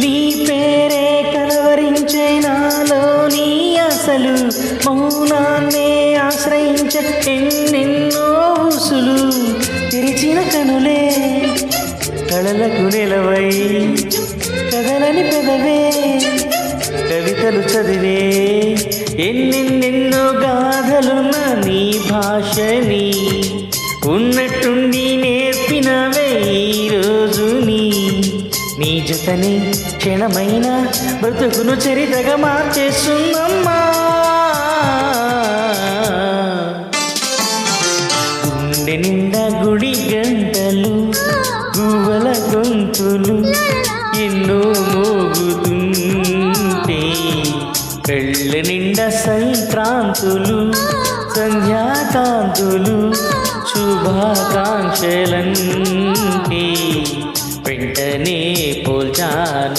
నీ పేరే కలవరించే నాలో నీ అసలు మౌనాన్నే ఆశ్రయించ ఎన్నెన్నో ఊసులు తెరిచిన కనులే కళలకు నిలవై కదలని పెదవే కవితలు చదివే ఎన్నెన్నెన్నో గాథలున్న నీ భాషని ఉన్నట్టుండి నీ జతని క్షణమైన బ్రతుకును చరితగా మార్చేస్తుందమ్మా. గుండె నిండా గుడి గంటలు గువ్వల గొంతులు ఎన్నో మోగుతుంటే కళ్ళ నిండా సంక్రాంతులు సంధ్యాకాంతులు శుభాకాంక్షలంటే నీ పోల్చాను.